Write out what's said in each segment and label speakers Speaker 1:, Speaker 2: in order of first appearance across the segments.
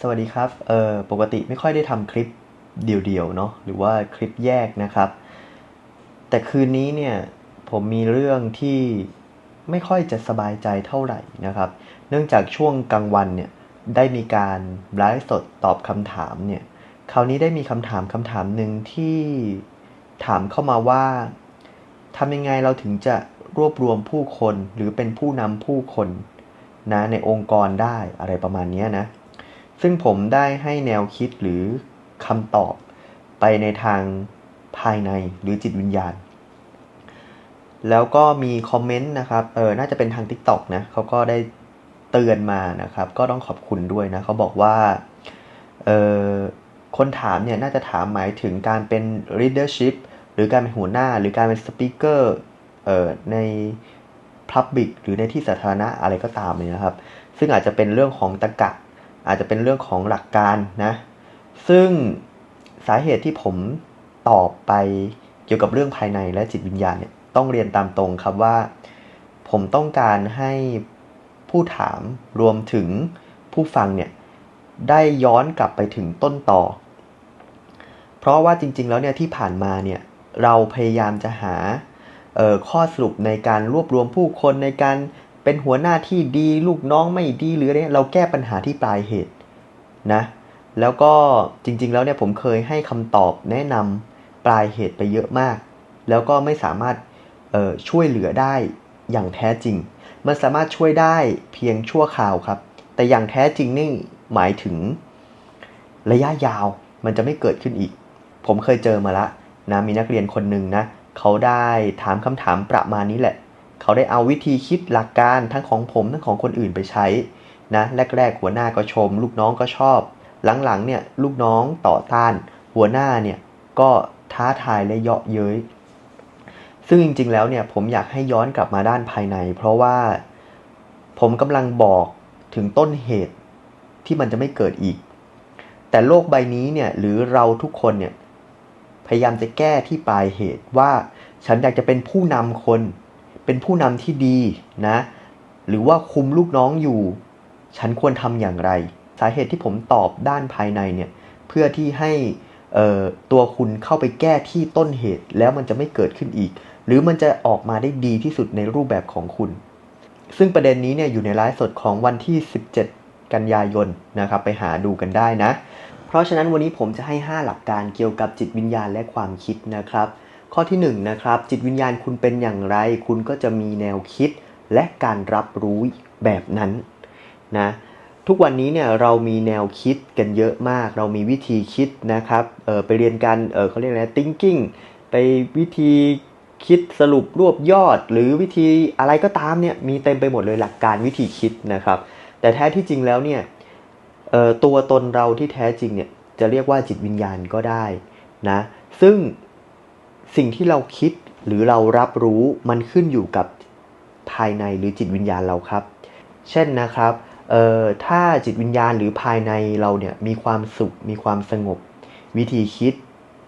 Speaker 1: สวัสดีครับเออปกติไม่ค่อยได้ทำคลิปเดี่ยวๆเนาะหรือว่าคลิปแยกนะครับ แต่คืนนี้เนี่ยผมมีเรื่องที่ไม่ค่อยจะสบายใจเท่าไหร่นะครับ เนื่องจากช่วงกลางวันเนี่ยได้มีการไลฟ์สดตอบคำถามเนี่ยคราวนี้ได้มีคำถามคำถามหนึ่งที่ถามเข้ามาว่าทำยังไงเราถึงจะรวบรวมผู้คนหรือเป็นผู้นำผู้คนนะในองค์กรได้อะไรประมาณนี้นะ ซึ่งผมได้ให้แนวคิดหรือคำตอบไปในทางภายในหรือจิตวิญญาณ แล้วก็มีคอมเมนต์นะครับ เออ น่าจะเป็นทาง TikTok นะเขาก็ได้เตือนมานะครับ ก็ต้องขอบคุณด้วยนะเขาบอกว่า เออคนถามเนี่ยน่าจะถามหมายถึงการเป็น leadership หรือการเป็นหัวหน้า หรือการเป็น speaker เอ่อใน public หรือในที่สาธารณะอะไรก็ตามเลยนะครับ ซึ่งอาจจะเป็นเรื่องของตรรกะ อาจจะเป็นเรื่องของหลักการนะ ซึ่งสาเหตุที่ผมตอบไปเกี่ยวกับเรื่องภายในและจิตวิญญาณเนี่ยต้องเรียนตามตรงครับว่า ผมต้องการให้ผู้ถามรวมถึงผู้ฟังเนี่ยได้ย้อนกลับไปถึงต้นต่อ เพราะว่าจริง ๆ แล้วเนี่ยที่ผ่านมาเนี่ยเราพยายามจะหาข้อสรุปในการรวบรวมผู้คนในการ เป็นหัวหน้าที่ดีลูกน้องไม่ดีหรืออะไรเราแก้ปัญหาที่ปลายเหตุนะแล้วก็จริงๆแล้วเนี่ยผมเคยให้คำตอบแนะนำปลายเหตุไปเยอะมาก แล้วก็ไม่สามารถช่วยเหลือได้อย่างแท้จริง มันสามารถช่วยได้เพียงชั่วคราวครับ แต่อย่างแท้จริงนี่หมายถึงระยะยาวมันจะไม่เกิดขึ้นอีก ผมเคยเจอมาละนะมีนักเรียนคนหนึ่งนะเขาได้ถามคำถามประมาณนี้แหละ เขาได้เอาวิธีคิดหลักการทั้งของผมทั้งของคนอื่นไปใช้นะแรกๆหัวหน้าก็ชม ลูกน้องก็ชอบ หลังๆเนี่ยลูกน้องต่อต้าน หัวหน้าเนี่ยก็ท้าทายและเยาะเย้ยซึ่งจริงๆแล้วเนี่ยผมอยากให้ย้อนกลับมาด้านภายใน เพราะว่าผมกำลังบอกถึงต้นเหตุที่มันจะไม่เกิดอีก แต่โลกใบนี้เนี่ยหรือเราทุกคนเนี่ยพยายามจะแก้ที่ปลายเหตุว่า ฉันอยากจะเป็นผู้นำคน เป็นผู้นำที่ดีนะ หรือว่าคุมลูกน้องอยู่ ฉันควรทำอย่างไร สาเหตุที่ผมตอบด้านภายในเนี่ย เพื่อที่ให้ตัวคุณเข้าไปแก้ที่ต้นเหตุแล้วมันจะไม่เกิดขึ้นอีก หรือมันจะออกมาได้ดีที่สุดในรูปแบบของคุณ ซึ่งประเด็นนี้เนี่ยอยู่ในไลฟ์สดของวันที่ 17 กันยายนนะครับไปหาดูกันได้นะ เพราะฉะนั้นวันนี้ผมจะให้ 5 หลักการเกี่ยวกับจิตวิญญาณและความคิดนะครับ ข้อที่1นนะครับจิตวิญญาณคุณเป็นอย่างไร คุณก็จะมีแนวคิดและการรับรู้แบบนั้นนะทุกวันนี้เนี่ยเรามีแนวคิดกันเยอะมาก เรามีวิธีคิดนะครับเออไปเรียนกันเออเขาเรียกอะไร thinking ไปวิธีคิดสรุปรวบยอด หรือวิธีอะไรก็ตามเนี่ยมีเต็มไปหมดเลยหลักการวิธีคิดนะครับ แต่แท้ที่จริงแล้วเนี่ยตัวตนเราที่แท้จริงเนี่ยจะเรียกว่าจิตวิญญาณก็ได้นะซึ่ง สิ่งที่เราคิดหรือเรารับรู้มันขึ้นอยู่กับภายในหรือจิตวิญญาณเราครับ เช่นนะครับเอ่อถ้าจิตวิญญาณหรือภายในเราเนี่ยมีความสุขมีความสงบ วิธีคิด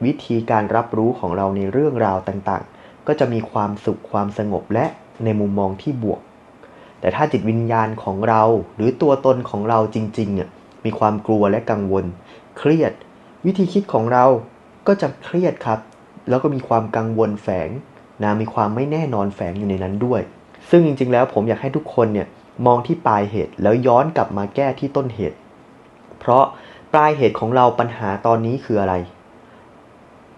Speaker 1: วิธีการรับรู้ของเราในเรื่องราวต่างๆ ก็จะมีความสุขความสงบและในมุมมองที่บวก แต่ถ้าจิตวิญญาณของเราหรือตัวตนของเราจริงๆเนี่ยมีความกลัวและกังวล เครียด วิธีคิดของเราก็จะเครียดครับ แล้วก็มีความกังวลแฝงนะมีความไม่แน่นอนแฝงอยู่ในนั้นด้วย ซึ่งจริงๆแล้วผมอยากให้ทุกคนเนี่ยมองที่ปลายเหตุแล้วย้อนกลับมาแก้ที่ต้นเหตุ เพราะปลายเหตุของเราปัญหาตอนนี้คืออะไร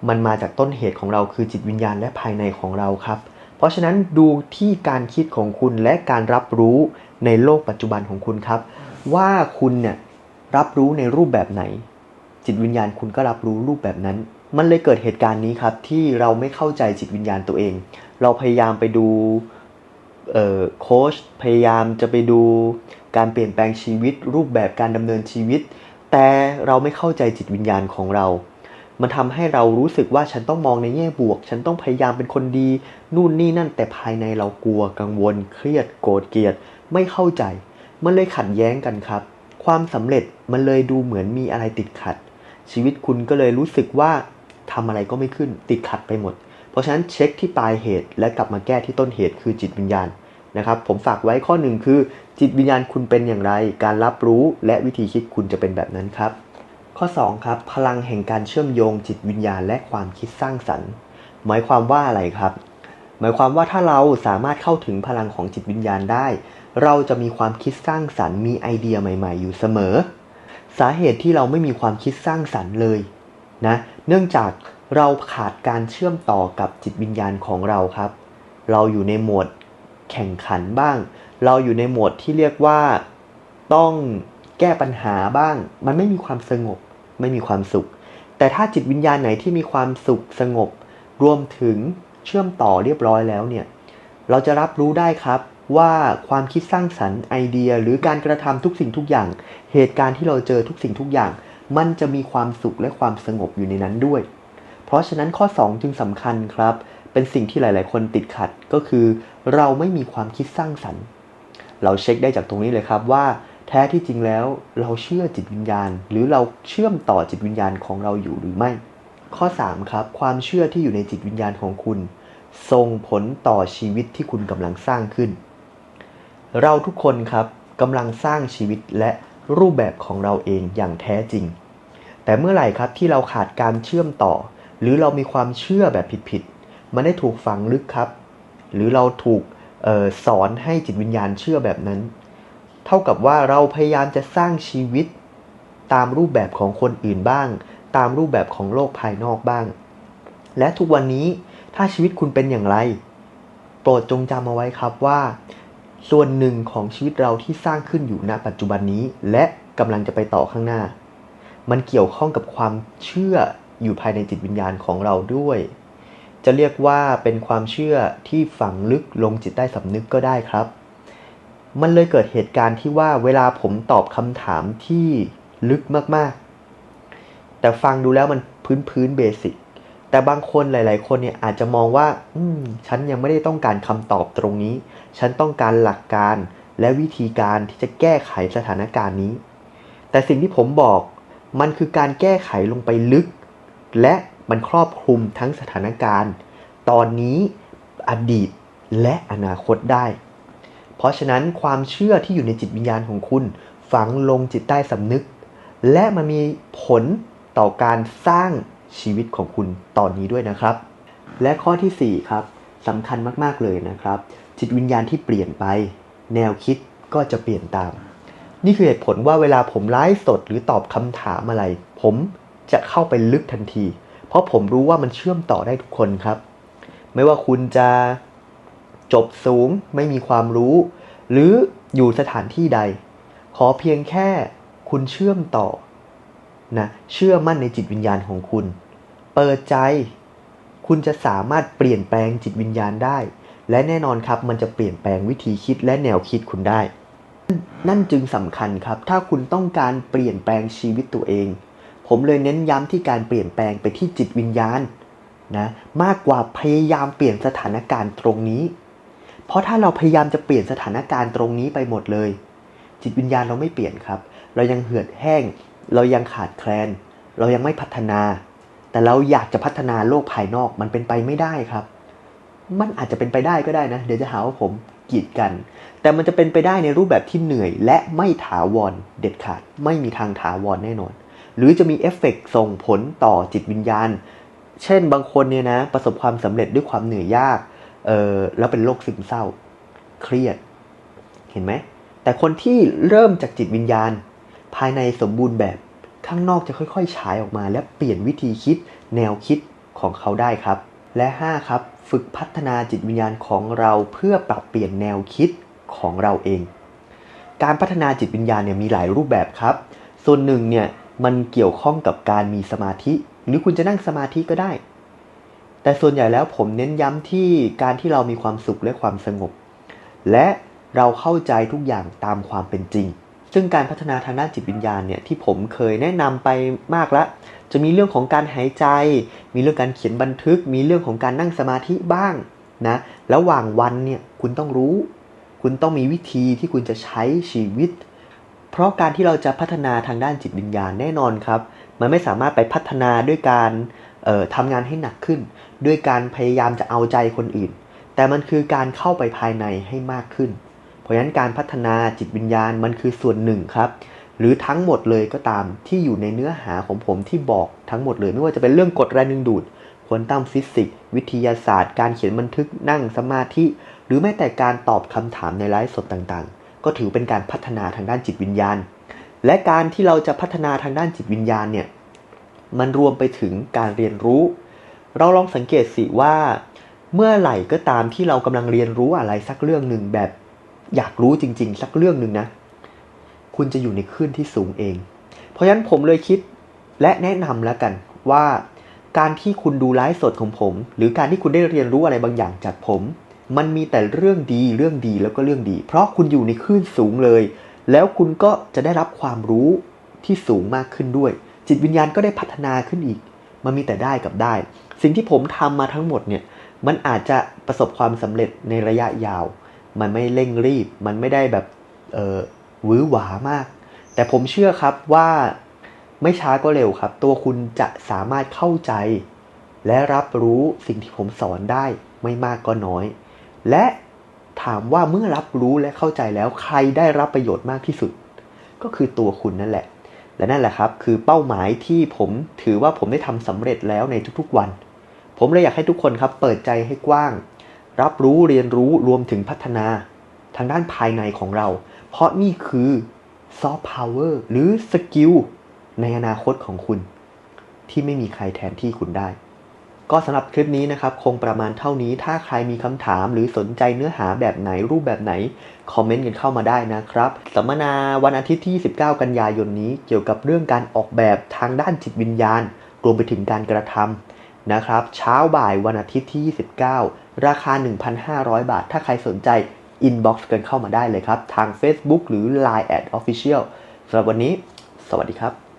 Speaker 1: มันมาจากต้นเหตุของเราคือจิตวิญญาณและภายในของเราครับ เพราะฉะนั้นดูที่การคิดของคุณและการรับรู้ในโลกปัจจุบันของคุณครับ ว่าคุณเนี่ยรับรู้ในรูปแบบไหน จิตวิญญาณคุณก็รับรู้รูปแบบนั้น มันเลยเกิดเหตุการณ์นี้ครับที่เราไม่เข้าใจจิตวิญญาณตัวเอง เราพยายามไปดูโค้ชพยายามจะไปดูการเปลี่ยนแปลงชีวิต รูปแบบการดำเนินชีวิต แต่เราไม่เข้าใจจิตวิญญาณของเรา มันทำให้เรารู้สึกว่าฉันต้องมองในแง่บวก ฉันต้องพยายามเป็นคนดี นู่นนี่นั่นแต่ภายในเรากลัวกังวล เครียดโกรธเกลียด ไม่เข้าใจ มันเลยขัดแย้งกันครับ ความสำเร็จมันเลยดูเหมือนมีอะไรติดขัด ชีวิตคุณก็เลยรู้สึกว่า ทำอะไรก็ไม่ขึ้นติดขัดไปหมด เพราะฉะนั้นเช็คที่ปลายเหตุและกลับมาแก้ที่ต้นเหตุคือจิตวิญญาณนะครับ ผมฝากไว้ข้อหนึ่งคือ จิตวิญญาณคุณเป็นอย่างไร การรับรู้และวิธีคิดคุณจะเป็นแบบนั้นครับ ข้อ 2 ครับ พลังแห่งการเชื่อมโยงจิตวิญญาณและความคิดสร้างสรรค์ หมายความว่าอะไรครับ หมายความว่าถ้าเราสามารถเข้าถึงพลังของจิตวิญญาณได้ เราจะมีความคิดสร้างสรรค์มีไอเดียใหม่ ๆ อยู่เสมอ สาเหตุที่เราไม่มีความคิดสร้างสรรค์เลย นะเนื่องจากเราขาดการเชื่อมต่อกับจิตวิญญาณของเราครับ เราอยู่ในโหมดแข่งขันบ้าง เราอยู่ในโหมดที่เรียกว่าต้องแก้ปัญหาบ้าง มันไม่มีความสงบ ไม่มีความสุข แต่ถ้าจิตวิญญาณไหนที่มีความสุขสงบ รวมถึงเชื่อมต่อเรียบร้อยแล้วเนี่ย เราจะรับรู้ได้ครับว่าความคิดสร้างสรรค์ไอเดีย หรือการกระทำทุกสิ่งทุกอย่าง เหตุการณ์ที่เราเจอทุกสิ่งทุกอย่าง มันจะมีความสุขและความสงบอยู่ในนั้นด้วย เพราะฉะนั้นข้อ 2 จึงสำคัญครับ เป็นสิ่งที่หลาย ๆ คนติดขัดก็คือ เราไม่มีความคิดสร้างสรรค์ เราเช็คได้จากตรงนี้เลยครับว่า แท้ที่จริงแล้วเราเชื่อจิตวิญญาณ หรือเราเชื่อมต่อจิตวิญญาณของเราอยู่หรือไม่ ข้อ 3 ครับ ความเชื่อที่อยู่ในจิตวิญญาณของคุณ ส่งผลต่อชีวิตที่คุณกำลังสร้างขึ้น เราทุกคนครับกำลังสร้างชีวิตและรูปแบบของเราเองอย่างแท้จริง แต่เมื่อไหร่ครับที่เราขาดการเชื่อมต่อ หรือเรามีความเชื่อแบบผิดๆมันได้ถูกฝังลึกครับ หรือเราถูกออสอนให้จิตวิญญาณเชื่อแบบนั้น เท่ากับว่าเราพยายามจะสร้างชีวิต ตามรูปแบบของคนอื่นบ้าง ตามรูปแบบของโลกภายนอกบ้าง และทุกวันนี้ถ้าชีวิตคุณเป็นอย่างไร โปรดจงจำเอาไว้ครับว่า ส่วนหนึ่งของชีวิตเราที่สร้างขึ้นอยู่ณปัจจุบันนี้ และกำลังจะไปต่อข้างหน้า มันเกี่ยวข้องกับความเชื่ออยู่ภายในจิตวิญญาณของเราด้วย จะเรียกว่าเป็นความเชื่อที่ฝังลึกลงจิตใต้สำนึกก็ได้ครับ มันเลยเกิดเหตุการณ์ที่ว่าเวลาผมตอบคำถามที่ลึกมากๆ แต่ฟังดูแล้วมันพื้นพื้นเบสิกแต่บางคนหลาย ๆ คนเนี่ยอาจจะมองว่า อืม ฉันยังไม่ได้ต้องการคำตอบตรงนี้ ฉันต้องการหลักการและวิธีการที่จะแก้ไขสถานการณ์นี้ แต่สิ่งที่ผมบอก มันคือการแก้ไขลงไปลึก และมันครอบคลุมทั้งสถานการณ์ ตอนนี้อดีตและอนาคตได้ เพราะฉะนั้นความเชื่อที่อยู่ในจิตวิญญาณของคุณ ฝังลงจิตใต้สำนึก และมันมีผลต่อการสร้างชีวิตของคุณตอนนี้ด้วยนะครับ และข้อทีสี่4 ครับสำคัญมาก ๆ เลยนะครับ จิตวิญญาณที่เปลี่ยนไป แนวคิดก็จะเปลี่ยนตาม นี่คือเหตุผลว่าเวลาผมไลฟ์สดหรือตอบคำถามอะไร ผมจะเข้าไปลึกทันที เพราะผมรู้ว่ามันเชื่อมต่อได้ทุกคนครับ ไม่ว่าคุณจะจบสูงไม่มีความรู้ หรืออยู่สถานที่ใด ขอเพียงแค่คุณเชื่อมต่อนะเชื่อมั่นในจิตวิญญาณของคุณ เปิดใจ คุณจะสามารถเปลี่ยนแปลงจิตวิญญาณได้ และแน่นอนครับมันจะเปลี่ยนแปลงวิธีคิดและแนวคิดคุณได้ นั่นจึงสำคัญครับ ถ้าคุณต้องการเปลี่ยนแปลงชีวิตตัวเอง ผมเลยเน้นย้ำที่การเปลี่ยนแปลงไปที่จิตวิญญาณนะมากกว่าพยายามเปลี่ยนสถานการณ์ตรงนี้ เพราะถ้าเราพยายามจะเปลี่ยนสถานการณ์ตรงนี้ไปหมดเลย จิตวิญญาณเราไม่เปลี่ยนครับ เรายังเหือดแห้ง เรายังขาดแคลน เรายังไม่พัฒนา แต่เราอยากจะพัฒนาโลกภายนอกมันเป็นไปไม่ได้ครับ มันอาจจะเป็นไปได้ก็ได้นะ เดี๋ยวจะหาว่าผมกีดกัน แต่มันจะเป็นไปได้ในรูปแบบที่เหนื่อยและไม่ถาวรเด็ดขาด ไม่มีทางถาวรแน่นอน หรือจะมีเอฟเฟกต์ส่งผลต่อจิตวิญญาณ เช่นบางคนเนี่ยนะ ประสบความสำเร็จด้วยความเหนื่อยยาก เออแล้วเป็นโรคซึมเศร้า เครียด เห็นไหม แต่คนที่เริ่มจากจิตวิญญาณ ภายในสมบูรณ์แบบ ข้างนอกจะค่อยๆ ฉายออกมา และเปลี่ยนวิธีคิด แนวคิดของเขาได้ครับ และ 5 ครับฝึกพัฒนาจิตวิญญาณของเราเพื่อปรับเปลี่ยนแนวคิดของเราเอง การพัฒนาจิตวิญญาณเนี่ยมีหลายรูปแบบครับ ส่วนหนึ่งเนี่ยมันเกี่ยวข้องกับการมีสมาธิ หรือคุณจะนั่งสมาธิก็ได้ แต่ส่วนใหญ่แล้วผมเน้นย้ำที่การที่เรามีความสุขและความสงบ และเราเข้าใจทุกอย่างตามความเป็นจริง ซึ่งการพัฒนาทางด้านจิตวิญญาณเนี่ยที่ผมเคยแนะนำไปมากแล้วจะมีเรื่องของการหายใจ มีเรื่องการเขียนบันทึก มีเรื่องของการนั่งสมาธิบ้างนะระหว่างวันเนี่ยคุณต้องรู้ คุณต้องมีวิธีที่คุณจะใช้ชีวิต เพราะการที่เราจะพัฒนาทางด้านจิตวิญญาณแน่นอนครับ มันไม่สามารถไปพัฒนาด้วยการออทำงานให้หนักขึ้น ด้วยการพยายามจะเอาใจคนอื่น แต่มันคือการเข้าไปภายในให้มากขึ้น ราะฉะนั้นการพัฒนาจิตวิญญาณมันคือส่วนหนึ่งครับ หรือทั้งหมดเลยก็ตามที่อยู่ในเนื้อหาของผมที่บอกทั้งหมดเลย ไม่ว่าจะเป็นเรื่องกฎแรงดึงดูดควอนตัมฟิสิกส์วิทยาศาสตร์ การเขียนบันทึกนั่งสมาธิ หรือแม้แต่การตอบคำถามในไลฟ์สดต่างๆ ก็ถือเป็นการพัฒนาทางด้านจิตวิญญาณ และการที่เราจะพัฒนาทางด้านจิตวิญญาณเนี่ยมันรวมไปถึงการเรียนรู้ เราลองสังเกตสิว่า เมื่อไหร่ก็ตามที่เรากำลังเรียนรู้อะไรสักเรื่องหนึ่งแบบ อยากรู้จริง ๆ สักเรื่องหนึ่งนะ คุณจะอยู่ในคลื่นที่สูงเอง เพราะฉะนั้นผมเลยคิดและแนะนำแล้วกันว่าการที่คุณดูไลฟ์สดของผม หรือการที่คุณได้เรียนรู้อะไรบางอย่างจากผม มันมีแต่เรื่องดีเรื่องดีแล้วก็เรื่องดี เพราะคุณอยู่ในคลื่นสูงเลย แล้วคุณก็จะได้รับความรู้ที่สูงมากขึ้นด้วย จิตวิญญาณก็ได้พัฒนาขึ้นอีก มันมีแต่ได้กับได้ สิ่งที่ผมทำมาทั้งหมดเนี่ยมันอาจจะประสบความสำเร็จในระยะยาว มันไม่เร่งรีบ มันไม่ได้แบบเออหวือหวามาก แต่ผมเชื่อครับว่าไม่ช้าก็เร็วครับ ตัวคุณจะสามารถเข้าใจ และรับรู้สิ่งที่ผมสอนได้ไม่มากก็น้อย และถามว่าเมื่อรับรู้และเข้าใจแล้วใครได้รับประโยชน์มากที่สุด ก็คือตัวคุณนั่นแหละ และนั่นแหละครับ คือเป้าหมายที่ผมถือว่าผมได้ทำสำเร็จแล้วในทุกๆวัน ผมเลยอยากให้ทุกคนครับ เปิดใจให้กว้าง รับรู้เรียนรู้รวมถึงพัฒนาทางด้านภายในของเรา เพราะนี่คือซอฟต์พาวเวอร์หรือสกิลในอนาคตของคุณ ที่ไม่มีใครแทนที่คุณได้ ก็สำหรับคลิปนี้นะครับ คงประมาณเท่านี้ ถ้าใครมีคำถามหรือสนใจเนื้อหาแบบไหนรูปแบบไหน คอมเมนต์กันเข้ามาได้นะครับ สัมมนาวันอาทิตย์ที่ 19 กันยายนนี้ เกี่ยวกับเรื่องการออกแบบทางด้านจิตวิญญาณ รวมไปถึงการกระทำนะครับ เช้าบ่ายวันอาทิตย์ที่ 29 ราคา 1,500 บาท ถ้าใครสนใจ inbox กันเข้ามาได้เลยครับ ทาง Facebook หรือ Line at official สำหรับวันนี้ สวัสดีครับ